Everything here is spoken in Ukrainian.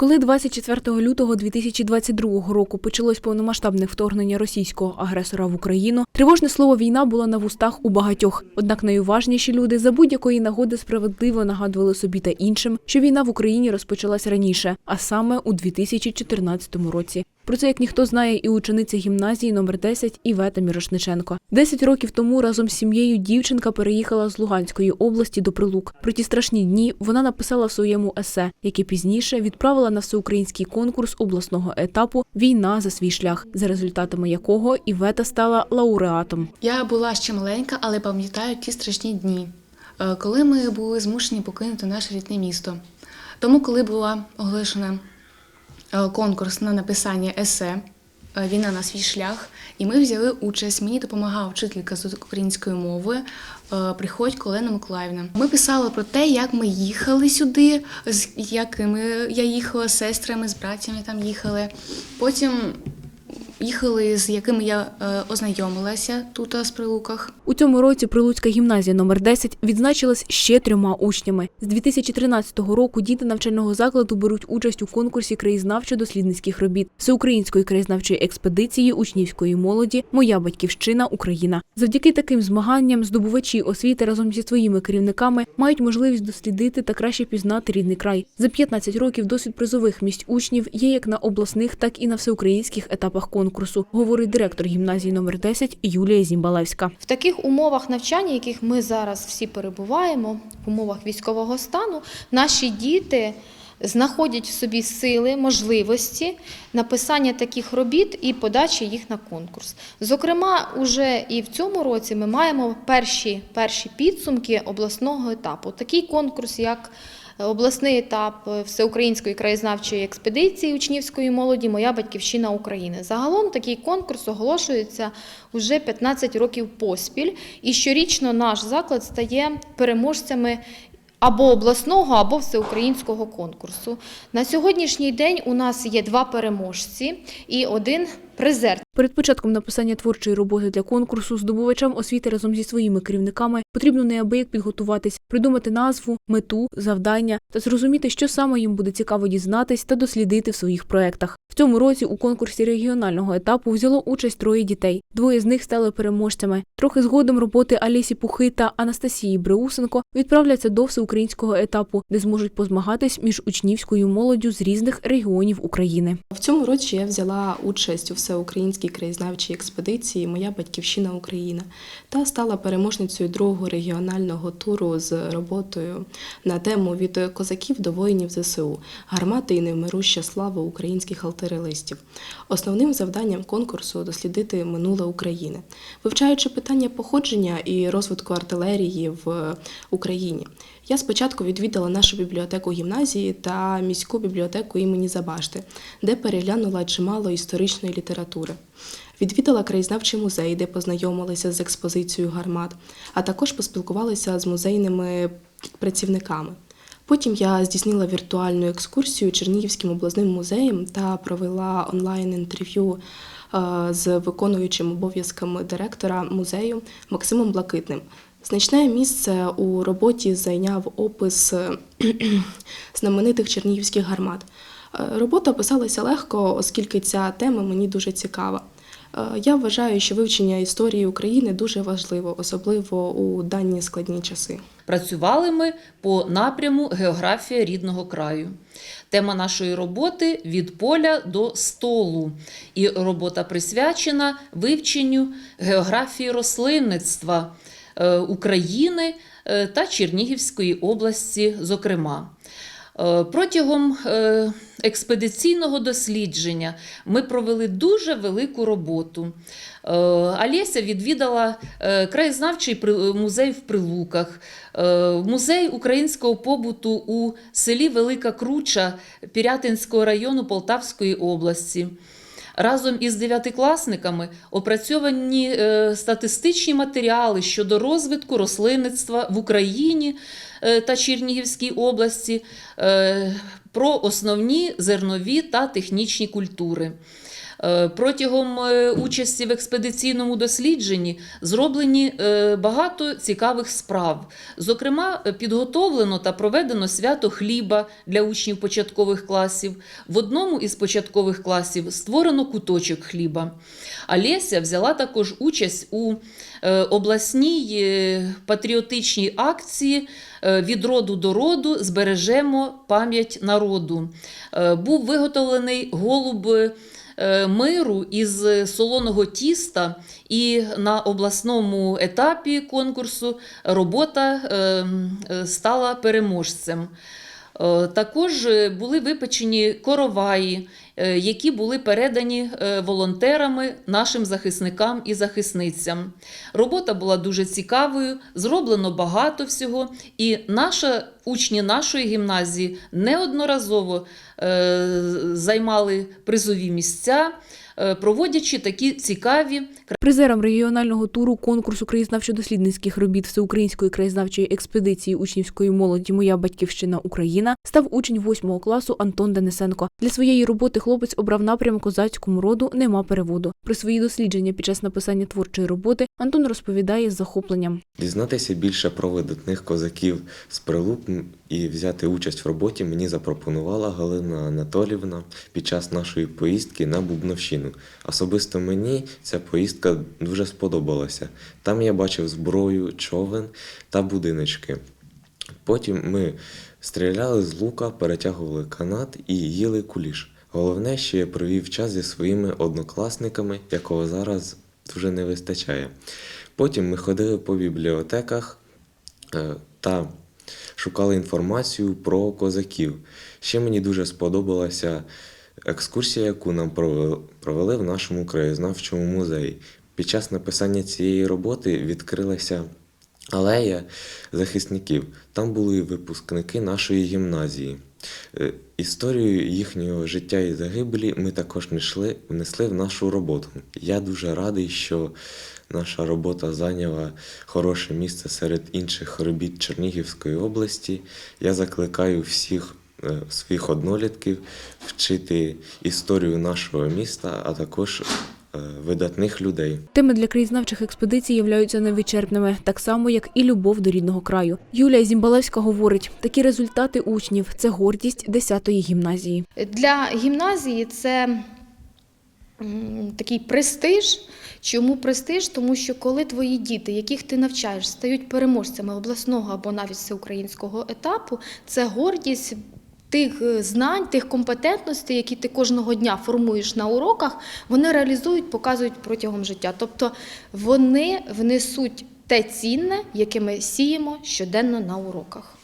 Коли 24 лютого 2022 року почалось повномасштабне вторгнення російського агресора в Україну, тривожне слово війна було на вустах у багатьох. Однак найуважніші люди за будь-якої нагоди справедливо нагадували собі та іншим, що війна в Україні розпочалась раніше, а саме у 2014 році. Про це як ніхто знає і учениця гімназії номер 10 Івета Мірошниченко. Десять років тому разом з сім'єю дівчинка переїхала з Луганської області до Прилук. Про ті страшні дні вона написала в своєму есе, яке пізніше відправила на всеукраїнський конкурс обласного етапу Війна за свій шлях, за результатами якого Івета стала лауреатом. Я була ще маленька, але пам'ятаю ті страшні дні, е, коли ми були змушені покинути наше рідне місто. Тому, коли була оголошена конкурс на написання есе е, Війна на свій шлях, і ми взяли участь. Мені допомагала вчителька з української мови е, Приходько Олена Миколаївна. Ми писали про те, як ми їхали сюди, з якими я їхала з сестрами, з братями там їхали. Потім їхали, з якими я е, ознайомилася тут е, з прилуках. У цьому році Прилуцька гімназія номер 10 відзначилась ще трьома учнями. З 2013 року діти навчального закладу беруть участь у конкурсі краєзнавчо-дослідницьких робіт всеукраїнської краєзнавчої експедиції учнівської молоді Моя батьківщина Україна. Завдяки таким змаганням здобувачі освіти разом зі своїми керівниками мають можливість дослідити та краще пізнати рідний край. За 15 років досвід призових місць учнів є як на обласних, так і на всеукраїнських етапах конкурсу, говорить директор гімназії номер 10 Юлія Зімбалевська. В таких умовах навчання, яких ми зараз всі перебуваємо, в умовах військового стану, наші діти знаходять в собі сили, можливості написання таких робіт і подачі їх на конкурс. Зокрема, уже і в цьому році ми маємо перші, перші підсумки обласного етапу. Такий конкурс, як Обласний етап всеукраїнської краєзнавчої експедиції учнівської молоді Моя батьківщина України. Загалом такий конкурс оголошується вже 15 років поспіль, і щорічно наш заклад стає переможцями. Або обласного, або всеукраїнського конкурсу. На сьогоднішній день у нас є два переможці і один призер. Перед початком написання творчої роботи для конкурсу здобувачам освіти разом зі своїми керівниками потрібно неабияк підготуватись, придумати назву, мету, завдання та зрозуміти, що саме їм буде цікаво дізнатись та дослідити в своїх проектах. В цьому році у конкурсі регіонального етапу взяло участь троє дітей. Двоє з них стали переможцями. Трохи згодом роботи Алісі Пухи та Анастасії Бреусенко відправляться до всеукраїнського етапу, де зможуть позмагатись між учнівською молоддю з різних регіонів України. В цьому році я взяла участь у всеукраїнській краєзнавчій експедиції Моя батьківщина Україна та стала переможницею другого регіонального туру з роботою на тему від козаків до воїнів ЗСУ гармати і невмируща слава українських артилеристів. Основним завданням конкурсу дослідити минуле України, вивчаючи питання походження і розвитку артилерії в Україні. Я спочатку відвідала нашу бібліотеку гімназії та міську бібліотеку імені Забашти, де переглянула чимало історичної літератури. Відвідала краєзнавчий музей, де познайомилася з експозицією гармат, а також поспілкувалася з музейними працівниками. Потім я здійснила віртуальну екскурсію Чернігівським обласним музеєм та провела онлайн-інтерв'ю е, з виконуючим обов'язками директора музею Максимом Блакитним. Значне місце у роботі зайняв опис знаменитих чернігівських гармат. Е, Робота писалася легко, оскільки ця тема мені дуже цікава. Е, Я вважаю, що вивчення історії України дуже важливо, особливо у дані складні часи. Працювали ми по напряму географія рідного краю. Тема нашої роботи від поля до столу. І робота присвячена вивченню географії рослинництва України е, та Чернігівської області, зокрема. Е, Протягом е, експедиційного дослідження ми провели дуже велику роботу. Е, Олеся відвідала е, краєзнавчий музей в Прилуках, е, музей українського побуту у селі Велика Круча Пірятинського району Полтавської області. Разом із дев'ятикласниками опрацьовані е, статистичні матеріали щодо розвитку рослинництва в Україні е, та Чернігівській області е, про основні зернові та технічні культури. Е, Протягом е, участі в експедиційному дослідженні зроблені е, багато цікавих справ. Зокрема, підготовлено та проведено свято хліба для учнів початкових класів. В одному із початкових класів створено куточок хліба. А Леся взяла також участь у обласній патріотичній акції від роду до роду збережемо пам'ять народу. Був виготовлений голуб миру із солоного тіста, і на обласному етапі конкурсу робота е, е, стала переможцем. Е, Також е, були випечені короваї, е, які були передані е, волонтерами нашим захисникам і захисницям. Робота була дуже цікавою, зроблено багато всього, і наша учні нашої гімназії неодноразово е, займали призові місця, е, проводячи такі цікаві Призером регіонального туру конкурсу краєзнавчо-дослідницьких робіт Всеукраїнської краєзнавчої експедиції учнівської молоді Моя батьківщина Україна став учень 8 класу Антон Денисенко. Для своєї роботи хлопець обрав напрям козацькому роду нема переводу. Про свої дослідження під час написання творчої роботи Антон розповідає з захопленням. Дізнатися більше про видатних козаків з прилук м, і взяти участь в роботі мені запропонувала Галина Анатолівна під час нашої поїздки на Бубновщину. Особисто мені ця поїздка дуже сподобалася. Там я бачив зброю, човен та будиночки. Потім ми стріляли з лука, перетягували канат і їли куліш. Головне, що я провів час зі своїми однокласниками, якого зараз дуже не вистачає. Потім ми ходили по бібліотеках е, та шукали інформацію про козаків. Ще мені дуже сподобалася екскурсія, яку нам провели- в нашому краєзнавчому музеї. Під час написання цієї роботи відкрилася алея захисників. Там були випускники нашої гімназії. Е, Історію їхнього життя і загибелі ми також внесли в нашу роботу. Я дуже радий, що наша робота зайняла хороше місце серед інших робіт Чернігівської області. Я закликаю всіх е, своїх однолітків вчити історію нашого міста, а також е, видатних людей. Теми для краєзнавчих експедицій являються невичерпними, так само як і любов до рідного краю. Юлія Зімбалевська говорить: такі результати учнів це гордість 10-ї гімназії. Для гімназії це такий престиж. Чому престиж? Тому що коли твої діти, яких ти навчаєш, стають переможцями обласного або навіть всеукраїнського етапу, це гордість. Тих е, знань, тих компетентностей, які ти кожного дня формуєш на уроках, вони реалізують, показують протягом життя. Тобто вони внесуть те цінне, яке ми сіємо щоденно на уроках.